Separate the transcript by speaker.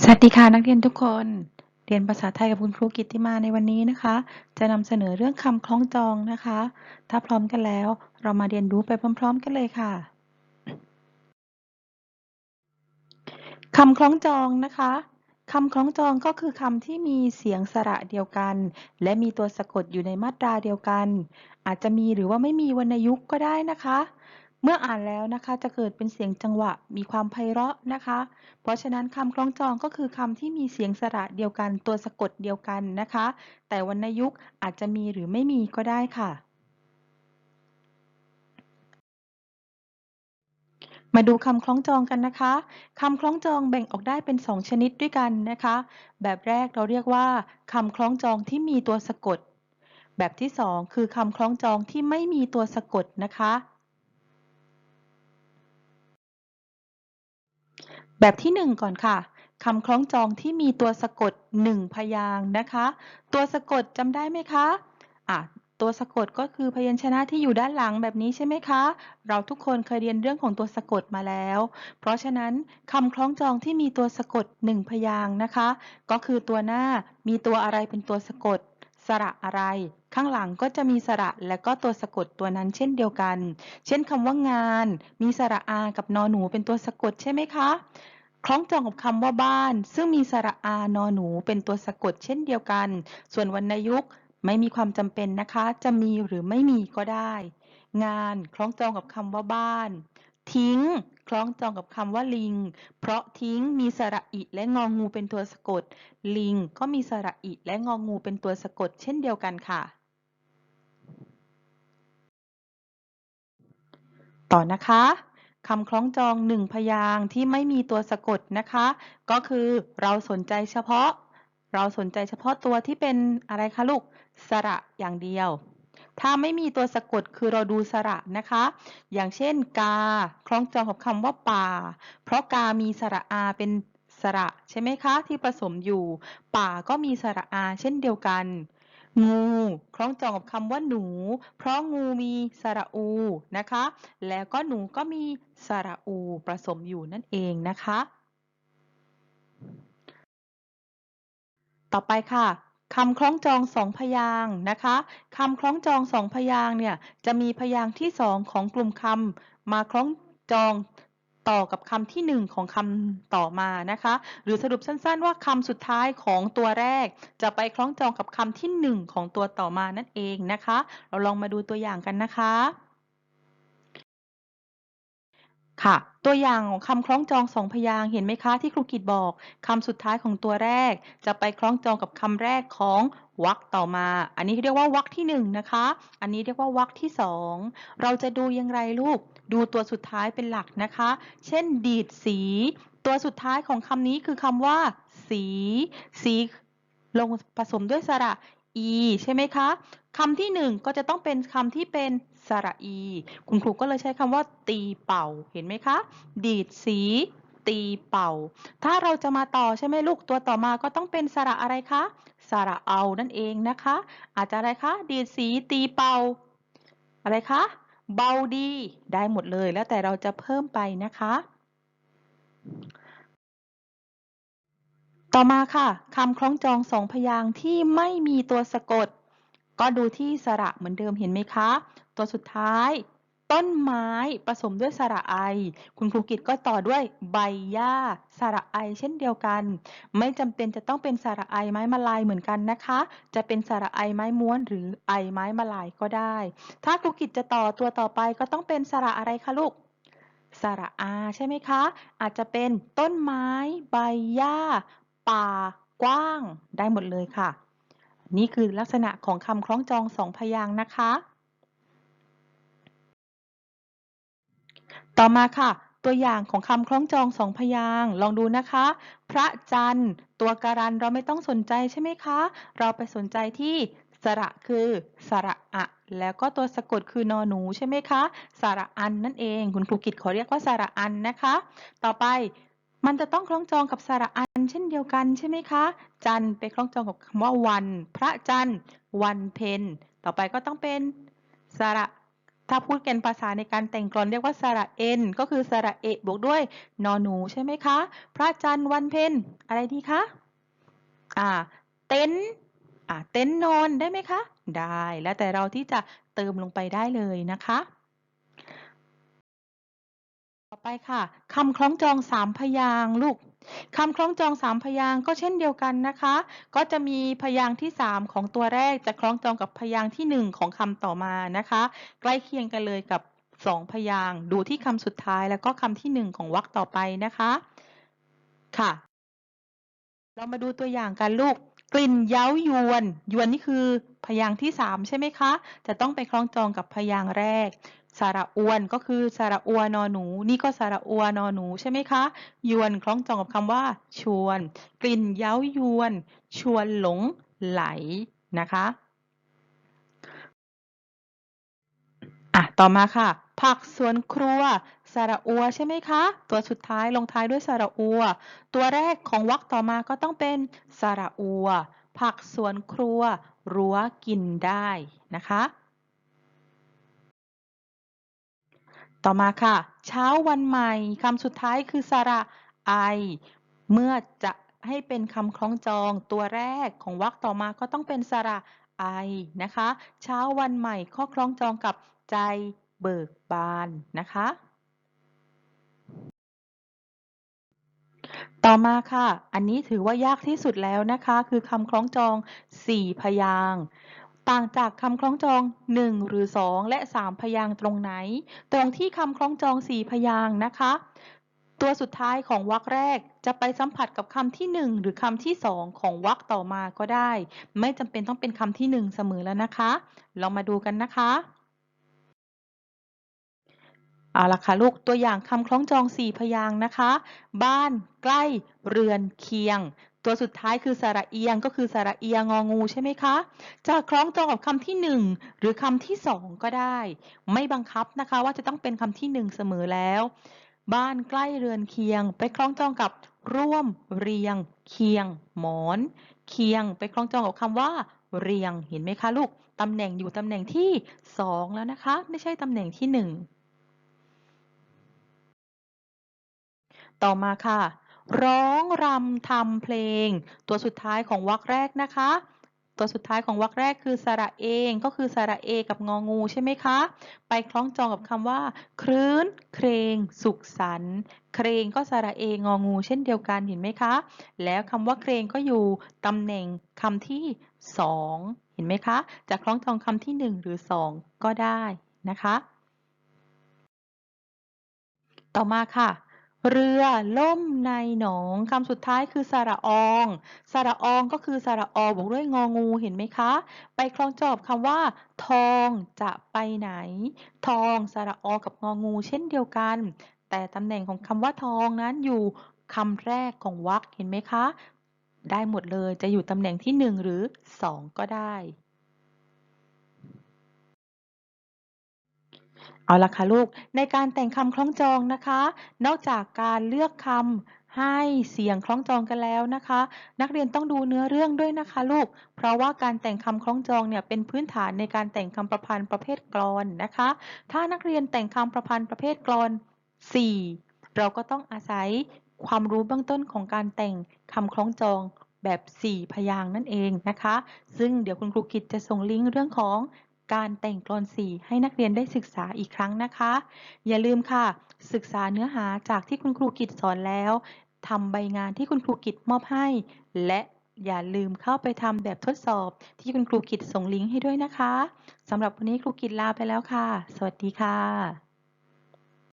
Speaker 1: สวัสดีค่ะนักเรียนทุกคน เรียนภาษาไทยกับคุณครูกิติมาในวันนี้นะคะ จะนำเสนอเรื่องคำคล้องจองนะคะ ถ้าพร้อมกันแล้วเรามาเรียนรู้ไปพร้อม ๆ กันเลยค่ะคำคล้องจองนะคะคำคล้องจองก็คือคำที่มีเสียงสระเดียวกัน และมีตัวสะกดอยู่ในมาตราเดียวกัน อาจจะมีหรือว่าไม่มีวรรณยุกต์ก็ได้นะคะ เมื่ออ่านแล้วนะคะจะเกิดเป็นเสียงจังหวะมีความไพเราะนะคะ เพราะฉะนั้นคำคล้องจองก็คือคำที่มีเสียงสระเดียวกันตัวสะกดเดียวกันนะคะ แต่วรรณยุกต์อาจจะมีหรือไม่มีก็ได้ค่ะ มาดูคำคล้องจองกันนะคะคำคล้องจองแบ่งออกได้เป็น 2 ชนิดด้วยกันนะคะ แบบแรกเราเรียกว่าคำคล้องจองที่มีตัวสะกด แบบที่ 2 คือคำคล้องจองที่ไม่มีตัวสะกดนะคะ แบบที่ 1 ก่อนค่ะคำคล้องจองที่มีตัวสะกด 1 พยางค์นะคะ ตัวสะกดจำได้ไหมคะอะตัวสะกดก็คือพยัญชนะที่อยู่ด้านหลังแบบนี้ใช่ไหมคะ เราทุกคนเคยเรียนเรื่องของตัวสะกดมาแล้ว เพราะฉะนั้นคำคล้องจองที่มีตัวสะกด 1 พยางค์นะคะ ก็คือตัวหน้ามีตัวอะไรเป็นตัวสะกด สระอะไร ข้างหลังก็จะมีสระและก็ตัวสะกดตัวนั้นเช่นเดียวกัน เช่นคำว่างาน มีสระอากับนอหนูเป็นตัวสะกดใช่ไหมคะคล้องจองกับคำว่าบ้าน ซึ่งมีสระอานอหนูเป็นตัวสะกดเช่นเดียวกัน ส่วนวรรณยุกต์ไม่มีความจำเป็นนะคะ จะมีหรือไม่มีก็ได้ งานคล้องจองกับคำว่าบ้าน ทิ้ง คล้องจองกับคำว่าลิง เพราะทิ้งมีสระอิและงองูเป็นตัวสะกด ลิงก็มีสระอิและงองูเป็นตัวสะกด เช่นเดียวกันค่ะ ต่อนะคะคำคล้องจองหนึ่งพยางค์ที่ไม่มีตัวสะกดนะคะ ก็คือเราสนใจเฉพาะ เราสนใจเฉพาะตัวที่เป็นอะไรคะลูก สระอย่างเดียว ถ้าไม่มีตัวสะกดคือเราดูสระนะคะ อย่างเช่น กา คล้องจองกับคำว่าป่า เพราะกามีสระอาเป็นสระใช่ไหมคะ ที่ผสมอยู่ ป่าก็มีสระอาเช่นเดียวกัน งูคล้องจองกับคำว่าหนู เพราะงูมีสระอูนะคะ แล้วก็หนูก็มีสระอูผสมอยู่นั่นเองนะคะ ต่อไปค่ะ คำคล้องจองสองพยางนะคะคำคล้องจองสองพยางเนี่ยจะมีพยางที่สองของกลุ่มคำมาคล้องจองต่อกับคำที่หนึ่งของคำต่อมานะคะ หรือสรุปสั้นๆ ว่าคำสุดท้ายของตัวแรก จะไปคล้องจองกับคำที่หนึ่งของตัวต่อมานั่นเองนะคะ เราลองมาดูตัวอย่างกันนะคะ ค่ะ ตัวอย่างของคำคล้องจองสองพยางเห็นไหมคะที่ครูกิตบอกคำสุดท้ายของตัวแรก จะไปคล้องจองกับคำแรกของวรรคต่อมา อันนี้เรียกว่าวรรคที่หนึ่งนะคะ อันนี้เรียกว่าวรรคที่สองเราจะดูอย่างไรลูก ดูตัวสุดท้ายเป็นหลักนะคะ เช่น ดีดสี ตัวสุดท้ายของคำนี้คือคำว่า สี สีลงผสมด้วยสระ e ใช่ไหมคะคำที่หนึ่งก็จะต้องเป็นคำที่เป็นสระอี คุณครูก็เลยใช้คำว่า ตีเป่าเห็นไหมคะ ดีดสี ตีเป่า ถ้าเราจะมาต่อใช่ไหมลูกตัวต่อมาก็ต้องเป็นสระอะไรคะสระเอานั่นเองนะคะ อาจจะอะไรคะดีดสีตีเป่า อะไรคะเบาดีได้หมดเลยแล้วแต่เราจะเพิ่มไปนะคะ ต่อมาค่ะคำคล้องจองสองพยางค์ที่ไม่มีตัวสะกด ก็ดูที่สระเหมือนเดิมเห็นไหมคะ ตัวสุดท้าย ต้นไม้ผสมด้วยสระไอ คุณครูกิตก็ต่อด้วยใบหญ้าสระไอเช่นเดียวกัน ไม่จำเป็นจะต้องเป็นสระไอไม้มาลายเหมือนกันนะคะ จะเป็นสระไอไม้ม้วนหรือไอไม้มาลายก็ได้ ถ้าครูกิตจะต่อตัวต่อไปก็ต้องเป็นสระอะไรคะลูกสระอาใช่ไหมคะ อาจจะเป็นต้นไม้ ใบหญ้า ป่ากว้างได้หมดเลยค่ะ นี่คือลักษณะของคำคล้องจองสองพยางค์นะคะ ต่อมาค่ะ ตัวอย่างของคำคล้องจองสองพยางค์ลองดูนะคะ พระจันทร์ตัวการันเราไม่ต้องสนใจใช่ไหมคะ เราไปสนใจที่สระคือสระอะแล้วก็ตัวสะกดคือนอหนูใช่ไหมคะ สระอันนั่นเอง คุณครูกิตขอเรียกว่าสระอันนะคะ ต่อไป มันจะต้องคล้องจองกับสระอันเช่นเดียวกันใช่ไหมคะ จันไปคล้องจองกับคำว่าวัน พระจันทร์ วันเพ็ญต่อไปก็ต้องเป็นสระถ้าพูดกันภาษาในการแต่งกลอนเรียกว่าสระเอ็นก็คือสระเอะบวกด้วยนอหนูใช่ไหมคะ พระจันทร์วันเพ็ญอะไรดีคะอ่า เต็นอ่าเต็นนอนได้ไหมคะ ได้แล้วแต่เราที่จะเติมลงไปได้เลยนะคะ ไปค่ะ คำคล้องจองสามพยางลูกคำคล้องจองสามพยางก็เช่นเดียวกันนะคะ ก็จะมีพยางที่สามของตัวแรกจะคล้องจองกับพยางที่หนึ่งของคำต่อมานะคะ ใกล้เคียงกันเลยกับสองพยางดูที่คำสุดท้ายแล้วก็คำที่หนึ่งของวรรคต่อไปนะคะ ค่ะ เรามาดูตัวอย่างกันลูกกลิ่นเย้ายวน ยวนนี่คือพยางค์ที่สามใช่ไหมคะ จะต้องไปคล้องจองกับพยางค์แรก สระอวนก็คือสระอัวนอหนู นี่ก็สระอัวนอหนูใช่ไหมคะ ยวนคล้องจองกับคำว่า ชวน กลิ่นเย้ายวน ชวนหลงไหลนะคะอะต่อมาค่ะ ผักสวนครัวสระอัวใช่ไหมคะ ตัวสุดท้ายลงท้ายด้วยสระอัว ตัวแรกของวรรคต่อมาก็ต้องเป็นสระอัว ผักสวนครัวรั้วกินได้นะคะ ต่อมาค่ะ เช้าวันใหม่คำสุดท้ายคือสระไอ เมื่อจะให้เป็นคำคล้องจองตัวแรกของวรรคต่อมาก็ต้องเป็นสระไอนะคะ เช้าวันใหม่ข้อคล้องจองกับใจเบิกบานนะคะ ต่อมาค่ะ อันนี้ถือว่ายากที่สุดแล้วนะคะ คือคำคล้องจอง4พยาง ต่างจากคำคล้องจอง 1 หรือ 2 และ 3 พยางค์ตรงไหน ตรงที่คำคล้องจอง 4 พยางค์นะคะ ตัวสุดท้ายของวรรคแรกจะไปสัมผัสกับคำที่ 1 หรือคำที่ 2 ของวรรคต่อมาก็ได้ ไม่จำเป็นต้องเป็นคำที่ 1 เสมอแล้วนะคะลองมาดูกันนะคะเอาละค่ะลูกตัวอย่างคำคล้องจอง 4 พยางค์นะคะ บ้านใกล้เรือนเคียง ตัวสุดท้ายคือสระเอียงก็คือสระเอียงองูใช่ไหมคะ จะคล้องจองกับคำที่ 1 หรือคำที่ 2 ก็ได้ ไม่บังคับนะคะว่าจะต้องเป็นคำที่ 1 เสมอแล้ว บ้านใกล้เรือนเคียง ไปคล้องจองกับร่วม เรียง เคียง หมอน เคียง ไปคล้องจองกับคำว่า เรียงเห็นไหมคะลูกตำแหน่งอยู่ตำแหน่งที่ 2 แล้วนะคะ ไม่ใช่ตำแหน่งที่ 1 ต่อมาค่ะ ร้องรำทำเพลง ตัวสุดท้ายของวรรคแรกนะคะ ตัวสุดท้ายของวรรคแรกคือสระเองก็คือสระเอกับงองูใช่ไหมคะ ไปคล้องจองกับคำว่าคลื้น เครงสุขสันต์เครงก็สระเององูเช่นเดียวกันเห็นไหมคะ แล้วคำว่าเครงก็อยู่ตำแหน่งคำที่ 2 เห็นไหมคะ จะคล้องจองคำที่ 1 หรือ 2 ก็ได้นะคะ ต่อมาค่ะ เรือล่มในหนองคำสุดท้ายคือสระออง สระอองก็คือสระอบวกด้วยงองูเห็นไหมคะ ไปคล้องจอบคำว่า ทองจะไปไหน ทองสระอกับงองูเช่นเดียวกัน แต่ตำแหน่งของคำว่าทองนั้นอยู่คำแรกของวรรคเห็นไหมคะ ได้หมดเลยจะอยู่ตำแหน่งที่ 1 หรือ 2 ก็ได้ เอาละค่ะลูก ในการแต่งคำคล้องจองนะคะ นอกจากการเลือกคำให้เสียงคล้องจองกันแล้วนะคะ นักเรียนต้องดูเนื้อเรื่องด้วยนะคะลูก เพราะว่าการแต่งคำคล้องจองเนี่ยเป็นพื้นฐานในการแต่งคำประพันธ์ประเภทกลอนนะคะ ถ้านักเรียนแต่งคำประพันธ์ประเภทกลอน 4 เราก็ต้องอาศัยความรู้เบื้องต้นของการแต่งคำคล้องจองแบบ 4 พยางนั่นเองนะคะ ซึ่งเดี๋ยวคุณครูกิตจะส่งลิงก์เรื่องของ การแต่งกลอนสีให้นักเรียนได้ศึกษาอีกครั้งนะคะ อย่าลืมค่ะ ศึกษาเนื้อหาจากที่คุณครูกิจสอนแล้วทำใบงานที่คุณครูกิจมอบให้ และอย่าลืมเข้าไปทำแบบทดสอบที่คุณครูกิจส่งลิงก์ให้ด้วยนะคะสำหรับวันนี้ครูกิจลาไปแล้วค่ะ สวัสดีค่ะ